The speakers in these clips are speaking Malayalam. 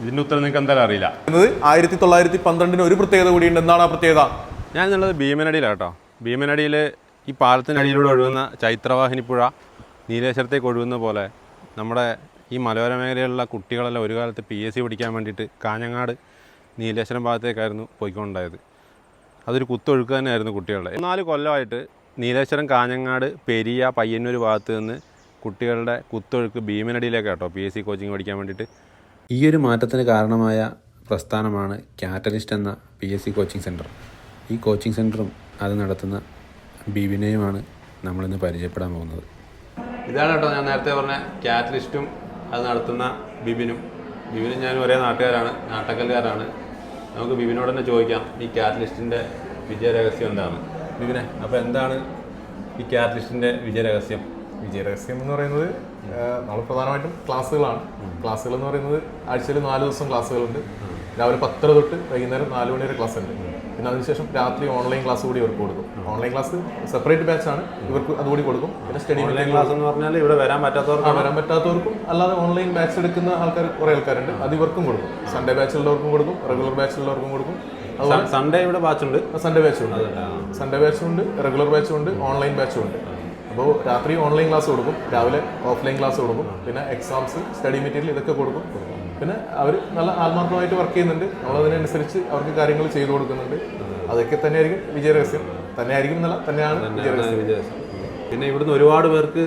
ഇതിന്റെ ഉത്തരം നിങ്ങൾക്ക് എന്തായാലും അറിയില്ല. എന്നത് ആയിരത്തി തൊള്ളായിരത്തി പന്ത്രണ്ടിന് ഒരു പ്രത്യേകത കൂടിയുണ്ട്. എന്താണ് ആ പ്രത്യേകത? ഞാൻ എന്നുള്ളത് ഭീമനടിയിലാണ് കേട്ടോ. ഭീമനടിയിൽ ഈ പാലത്തിനടിയിലൂടെ ഒഴുകുന്ന ചൈത്രവാഹിനി പുഴ നീലേശ്വരത്തേക്ക് ഒഴുകുന്ന പോലെ നമ്മുടെ ഈ മലയോര മേഖലയിലുള്ള കുട്ടികളെല്ലാം ഒരു കാലത്ത് പി എസ് സി പഠിക്കാൻ വേണ്ടിയിട്ട് കാഞ്ഞങ്ങാട് നീലേശ്വരം ഭാഗത്തേക്കായിരുന്നു പോയിക്കൊണ്ടായത് അതൊരു കുത്തൊഴുക്ക് തന്നെയായിരുന്നു കുട്ടികളുടെ. നാല് കൊല്ലമായിട്ട് നീലേശ്വരം കാഞ്ഞങ്ങാട് പെരിയ പയ്യന്നൂർ ഭാഗത്ത് നിന്ന് കുട്ടികളുടെ കുത്തൊഴുക്ക് ഭീമനടിയിലേക്ക് കേട്ടോ പി എസ് സി കോച്ചിങ് പഠിക്കാൻ വേണ്ടിയിട്ട് ഈ ഒരു മാറ്റത്തിന് കാരണമായ പ്രസ്ഥാനമാണ് കാറ്റലിസ്റ്റ് എന്ന P S C coaching centre ഈ കോച്ചിങ് സെന്ററും അത് നടത്തുന്ന ബിബിനെയുമാണ് നമ്മളിന്ന് പരിചയപ്പെടാൻ പോകുന്നത്. ഇതാണ് കേട്ടോ ഞാൻ നേരത്തെ പറഞ്ഞ കാറ്റലിസ്റ്റും അത് നടത്തുന്ന ബിബിനും. ബിബിനും ഞാൻ ഒരേ നാട്ടുകാരാണ് നാട്ടക്കല്ലുകാരാണ് നമുക്ക് ബിബിനോട് തന്നെ ചോദിക്കാം ഈ കാറ്റലിസ്റ്റിന്റെ വിജയരഹസ്യം എന്താണ്? ബിബിനെ അപ്പോൾ എന്താണ് ഈ കാറ്റലിസ്റ്റിന്റെ വിജയരഹസ്യം? വിജയരഹസ്യം എന്ന് പറയുന്നത് നമ്മൾ പ്രധാനമായിട്ടും ക്ലാസ്സുകളാണ്. ക്ലാസ്സുകൾ എന്ന് പറയുന്നത് ആഴ്ചയിൽ നാല് ദിവസം ക്ലാസ്സുകളുണ്ട്. രാവിലെ പത്തര തൊട്ട് വൈകുന്നേരം നാല് മണി വരെ ക്ലാസ് ഉണ്ട് പിന്നെ അതിനുശേഷം രാത്രി ഓൺലൈൻ ക്ലാസ് കൂടി ഇവർക്ക് കൊടുക്കും. ഓൺലൈൻ ക്ലാസ് സെപ്പറേറ്റ് ബാച്ച് ആണ്. ഇവർക്ക് അതുകൂടി കൊടുക്കും. പിന്നെ സ്റ്റഡി ഓൺലൈൻ ക്ലാസ് എന്ന് പറഞ്ഞാൽ ഇവിടെ വരാൻ പറ്റാത്തവർക്ക് വരാൻ പറ്റാത്തവർക്കും അല്ലാതെ ഓൺലൈൻ ബാച്ച് എടുക്കുന്ന ആൾക്കാർ കുറേ ആൾക്കാരുണ്ട്. അത് ഇവർക്കും കൊടുക്കും. സൺഡേ ബാച്ചിലുള്ളവർക്കും കൊടുക്കും. റെഗുലർ ബാച്ചിലുള്ളവർക്കും കൊടുക്കും. സൺഡേ ഇവിടെ ബാച്ചുണ്ട് സൺഡേ ബാച്ചും ഉണ്ട്. സൺഡേ ബാച്ചും ഉണ്ട് റെഗുലർ ബാച്ചും ഉണ്ട് ഓൺലൈൻ ബാച്ചും ഉണ്ട്. അപ്പോൾ രാത്രി ഓൺലൈൻ ക്ലാസ് കൊടുക്കും രാവിലെ ഓഫ്ലൈൻ ക്ലാസ് കൊടുക്കും പിന്നെ എക്സാംസ് സ്റ്റഡി മെറ്റീരിയൽ ഇതൊക്കെ കൊടുക്കും. പിന്നെ അവർ നല്ല ആത്മാർത്ഥമായിട്ട് വർക്ക് ചെയ്യുന്നുണ്ട്. നമ്മളതിനനുസരിച്ച് അവർക്ക് കാര്യങ്ങൾ ചെയ്തു കൊടുക്കുന്നുണ്ട്. അതൊക്കെ തന്നെയായിരിക്കും വിജയരഹസ്യം. തന്നെയായിരിക്കും എന്നല്ല തന്നെയാണ് വിജയരഹസ്യം. പിന്നെ ഇവിടുന്ന് ഒരുപാട് പേർക്ക്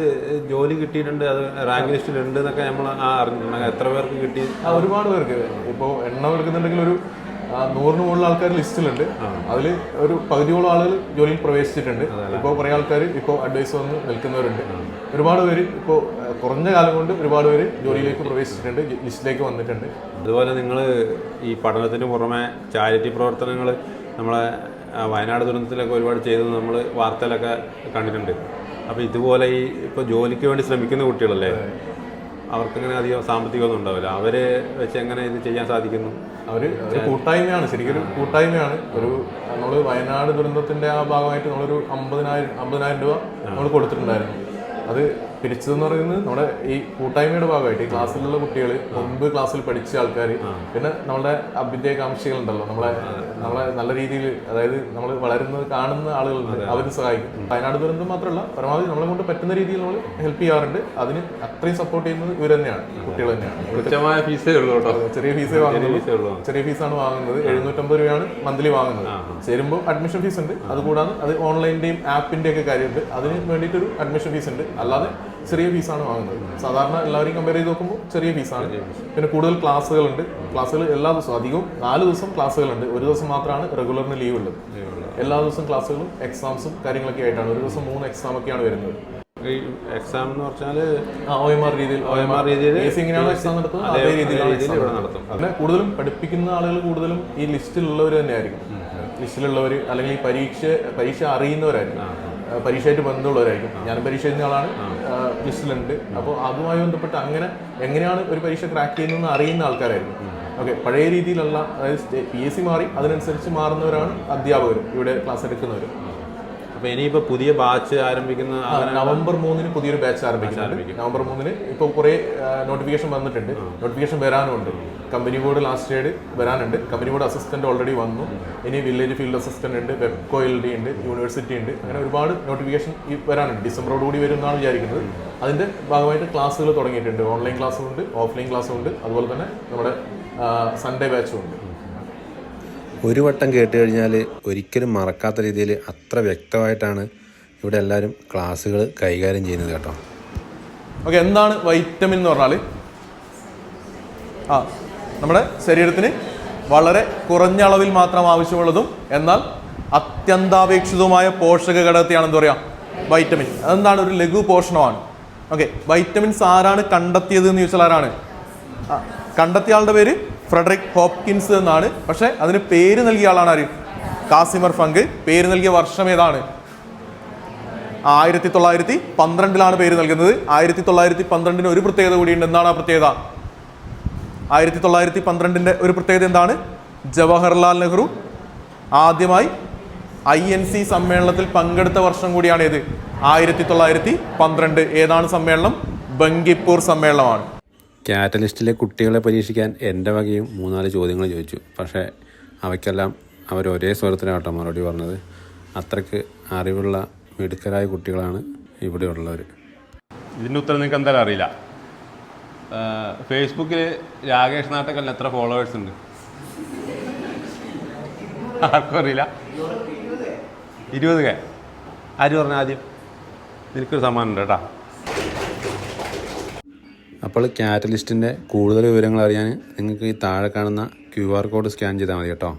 ജോലി കിട്ടിയിട്ടുണ്ട്. അത് റാങ്ക് ലിസ്റ്റിൽ ഉണ്ട് എന്നൊക്കെ നമ്മൾ ആ അറിഞ്ഞിട്ടുണ്ട്. എത്ര പേർക്ക് കിട്ടി? ആ, ഒരുപാട് പേർക്ക്. ഇപ്പോൾ എണ്ണം എടുക്കുന്നുണ്ടെങ്കിൽ ഒരു നൂറിന് മുകളിൽ ആൾക്കാർ ലിസ്റ്റിലുണ്ട്. അതിൽ ഒരു പകുതിയോളം ആളുകൾ ജോലിയിൽ പ്രവേശിച്ചിട്ടുണ്ട്. ഇപ്പോൾ കുറേ ആൾക്കാർ ഇപ്പോൾ അഡ്വൈസ് വന്ന് നിൽക്കുന്നവരുണ്ട്. ഒരുപാട് പേര് ഇപ്പോൾ കുറഞ്ഞ കാലം കൊണ്ട് ഒരുപാട് പേര് ജോലിയിലേക്ക് പ്രവേശിച്ചിട്ടുണ്ട് ലിസ്റ്റിലേക്ക് വന്നിട്ടുണ്ട്. അതുപോലെ നിങ്ങൾ ഈ പഠനത്തിന് പുറമെ ചാരിറ്റി പ്രവർത്തനങ്ങൾ നമ്മളെ വയനാട് ദുരന്തത്തിലൊക്കെ ഒരുപാട് ചെയ്തത് നമ്മൾ വാർത്തയിലൊക്കെ കണ്ടിട്ടുണ്ട്. അപ്പോൾ ഇതുപോലെ ഈ ഇപ്പോൾ ജോലിക്ക് വേണ്ടി ശ്രമിക്കുന്ന കുട്ടികളല്ലേ? അവർക്കങ്ങനെ അധികം സാമ്പത്തികമൊന്നും ഉണ്ടാവില്ല. അവരെ വെച്ച് എങ്ങനെ ഇത് ചെയ്യാൻ സാധിക്കുന്നു? അവർ ഒരു കൂട്ടായ്മയാണ്. ശരിക്കും കൂട്ടായ്മയാണ്. ഒരു നമ്മൾ വയനാട് ദുരന്തത്തിന്റെ ആ ഭാഗമായിട്ട് നമ്മളൊരു അമ്പതിനായിരം അമ്പതിനായിരം രൂപ നമ്മൾ കൊടുത്തിട്ടുണ്ടായിരുന്നു. അത് പിരിച്ചതെന്ന് പറയുന്നത് നമ്മുടെ ഈ കൂട്ടായ്മയുടെ ഭാഗമായിട്ട് ഈ ക്ലാസ്സിലുള്ള കുട്ടികൾ മുൻപ് ക്ലാസ്സിൽ പഠിച്ച ആൾക്കാർ പിന്നെ നമ്മുടെ അഭ്യുദയകാംക്ഷികൾ ഉണ്ടല്ലോ നമ്മളെ നമ്മളെ നല്ല രീതിയിൽ അതായത് നമ്മൾ വളരുന്നത് കാണുന്ന ആളുകളുണ്ട്. അവർ സഹായിക്കും. വയനാട് ദുരന്തം മാത്രമല്ല പരമാവധി നമ്മളെ കൊണ്ട് പറ്റുന്ന രീതിയിൽ നമ്മൾ ഹെൽപ്പ് ചെയ്യാറുണ്ട്. അതിന് അത്രയും സപ്പോർട്ട് ചെയ്യുന്നത് ഇവർ തന്നെയാണ്. കുട്ടികൾ തന്നെയാണ്. ഫീസേ ഉള്ളൂ കേട്ടോ. ചെറിയ ഫീസേ വാങ്ങുന്നത് ചെറിയ ഫീസാണ് വാങ്ങുന്നത്. എഴുന്നൂറ്റമ്പത് രൂപയാണ് മന്ത്ലി വാങ്ങുന്നത്. ചേരുമ്പോൾ അഡ്മിഷൻ ഫീസ് ഉണ്ട്. അതുകൂടാതെ അത് ഓൺലൈന്റെയും ആപ്പിന്റെയൊക്കെ കാര്യമുണ്ട്. അതിന് വേണ്ടിയിട്ടൊരു അഡ്മിഷൻ ഫീസ് ഉണ്ട്. അല്ലാതെ ചെറിയ ഫീസാണ് വാങ്ങുന്നത്. സാധാരണ എല്ലാവരെയും കമ്പയർ ചെയ്ത് നോക്കുമ്പോൾ ചെറിയ ഫീസാണ് പിന്നെ കൂടുതൽ ക്ലാസ്സുകളുണ്ട്. ക്ലാസ്സുകൾ എല്ലാ ദിവസവും അധികവും നാല് ദിവസം ക്ലാസ്സുകളുണ്ട്. ഒരു ദിവസം മാത്രമാണ് റെഗുലറിന് ലീവ് ഉള്ളത്. എല്ലാ ദിവസവും ക്ലാസ്സുകളും എക്സാംസും കാര്യങ്ങളൊക്കെ ആയിട്ടാണ്. ഒരു ദിവസം മൂന്ന് എക്സാം ഒക്കെയാണ് വരുന്നത്. എക്സാം എന്ന് പറഞ്ഞാൽ ഒ എം ആർ രീതിയിൽ ഒ എം ആർ രീതിയിൽ എങ്ങനെയാണോ എക്സാം നടത്തുന്നത്? അതേ രീതിയിൽ ഇവിടെ നടത്തും പിന്നെ കൂടുതലും പഠിപ്പിക്കുന്ന ആളുകൾ കൂടുതലും ഈ ലിസ്റ്റിലുള്ളവർ തന്നെയായിരിക്കും. ലിസ്റ്റിലുള്ളവർ അല്ലെങ്കിൽ പരീക്ഷ പരീക്ഷ അറിയുന്നവരായിരിക്കും. പരീക്ഷയായിട്ട് ബന്ധമുള്ളവരായിരിക്കും. ഞാൻ പരീക്ഷ എഴുതുന്ന ആളാണ്. ലിസ്റ്റിലുണ്ട്. അപ്പോൾ അതുമായി ബന്ധപ്പെട്ട് അങ്ങനെ എങ്ങനെയാണ് ഒരു പരീക്ഷ ക്രാക്ക് ചെയ്യുന്നതെന്ന് അറിയുന്ന ആൾക്കാരായിരുന്നു. ഓക്കെ പഴയ രീതിയിലുള്ള അതായത് പി എസ് സി മാറി അതിനനുസരിച്ച് മാറുന്നവരാണ് അധ്യാപകർ ഇവിടെ ക്ലാസ് എടുക്കുന്നവർ അപ്പോൾ ഇനിയിപ്പോൾ പുതിയ ബാച്ച് ആരംഭിക്കുന്ന നവംബർ മൂന്നിന് പുതിയൊരു ബാച്ച് ആരംഭിക്കുന്നുണ്ട്. നവംബർ മൂന്നിന് ഇപ്പോൾ കുറേ നോട്ടിഫിക്കേഷൻ വന്നിട്ടുണ്ട്. നോട്ടിഫിക്കേഷൻ വരാനുണ്ട്. കമ്പനി ബോർഡ് ലാസ്റ്റ് ഡേഡ് വരാനുണ്ട്. കമ്പനി ബോർഡ് അസിസ്റ്റന്റ് ഓൾറെഡി വന്നു. ഇനി വില്ലേജ് ഫീൽഡ് അസിസ്റ്റന്റ് ഉണ്ട് വെബ്കോ എൽ ഡി ഉണ്ട് യൂണിവേഴ്സിറ്റി ഉണ്ട്. അങ്ങനെ ഒരുപാട് നോട്ടിഫിക്കേഷൻ ഈ വരാനുണ്ട്. ഡിസംബറോട് കൂടി വരും എന്നാണ് വിചാരിക്കുന്നത്. അതിന്റെ ഭാഗമായിട്ട് ക്ലാസ്സുകൾ തുടങ്ങിയിട്ടുണ്ട്. ഓൺലൈൻ ക്ലാസ്സും ഉണ്ട് ഓഫ്ലൈൻ ക്ലാസ്സും ഉണ്ട്. അതുപോലെ തന്നെ നമ്മുടെ സൺഡേ ബാച്ചും ഉണ്ട്. ഒരു വട്ടം കേട്ട് കഴിഞ്ഞാൽ ഒരിക്കലും മറക്കാത്ത രീതിയിൽ അത്ര വ്യക്തമായിട്ടാണ് ഇവിടെ എല്ലാവരും ക്ലാസ്സുകൾ കൈകാര്യം ചെയ്യുന്നത് കേട്ടോ. ഓക്കെ എന്താണ് വൈറ്റമിൻ എന്ന് പറഞ്ഞാൽ ആ നമ്മുടെ ശരീരത്തിന് വളരെ കുറഞ്ഞ അളവിൽ മാത്രം ആവശ്യമുള്ളതും എന്നാൽ അത്യന്താപേക്ഷിതവുമായ പോഷക ഘടകത്തെയാണ് എന്താ പറയുക വൈറ്റമിൻ. അതെന്താണ്? ഒരു ലഘു പോഷണമാണ്. ഓക്കെ വൈറ്റമിൻസ് ആരാണ് കണ്ടെത്തിയത് എന്ന് ചോദിച്ചാൽ ആരാണ്? കണ്ടെത്തിയ ആളുടെ പേര് ഫ്രെഡറിക് ഹോപ്കിൻസ് എന്നാണ്. പക്ഷേ അതിന് പേര് നൽകിയ ആളാണ് ആര്? കാസിമർ ഫങ്ക് പേര് നൽകിയ വർഷം ഏതാണ്? ആയിരത്തി തൊള്ളായിരത്തി പന്ത്രണ്ടിലാണ് പേര് നൽകുന്നത്. ആയിരത്തി തൊള്ളായിരത്തി പന്ത്രണ്ടിന് ഒരു പ്രത്യേകത കൂടിയുണ്ട്. എന്താണ് ആ പ്രത്യേകത? ആയിരത്തി തൊള്ളായിരത്തി പന്ത്രണ്ടിന്റെ ഒരു പ്രത്യേകത എന്താണ്? ജവഹർലാൽ നെഹ്റു ആദ്യമായി ഐ എൻ സി സമ്മേളനത്തിൽ പങ്കെടുത്ത വർഷം കൂടിയാണ് ഏത്? ആയിരത്തി തൊള്ളായിരത്തി പന്ത്രണ്ട് ഏതാണ് സമ്മേളനം? ബങ്കിപ്പൂർ സമ്മേളനമാണ്. കാറ്റലിസ്റ്റിലെ കുട്ടികളെ പരീക്ഷിക്കാൻ എന്റെ വകയും മൂന്നാൽ ചോദ്യങ്ങൾ ചോദിച്ചു. പക്ഷേ അവയ്ക്കെല്ലാം അവർ ഒരേ സ്വരത്തിലാട്ടോ മറുപടി പറഞ്ഞത്. അത്രയ്ക്ക് അറിവുള്ള മിടുക്കരായ കുട്ടികളാണ് ഇവിടെയുള്ളവർ ഇതിന്റെ ഉത്തരം നിങ്ങൾക്ക് എന്തായാലും അറിയില്ല. ഫേസ്ബുക്കിൽ രാകേഷ് നാട്ടക്കലിന് എത്ര ഫോളോവേഴ്സ് ഉണ്ട്? ആർക്കും അറിയില്ല. ഇരുപത് കെ. ആര് പറഞ്ഞ ആദ്യം? നിനക്കൊരു സമ്മാനം ഉണ്ട് കേട്ടോ. അപ്പോൾ കാറ്റലിസ്റ്റിന്റെ കൂടുതൽ വിവരങ്ങൾ അറിയാൻ നിങ്ങൾക്ക് ഈ താഴെ കാണുന്ന ക്യു ആർ കോഡ് സ്കാൻ ചെയ്താൽ മതി കേട്ടോ.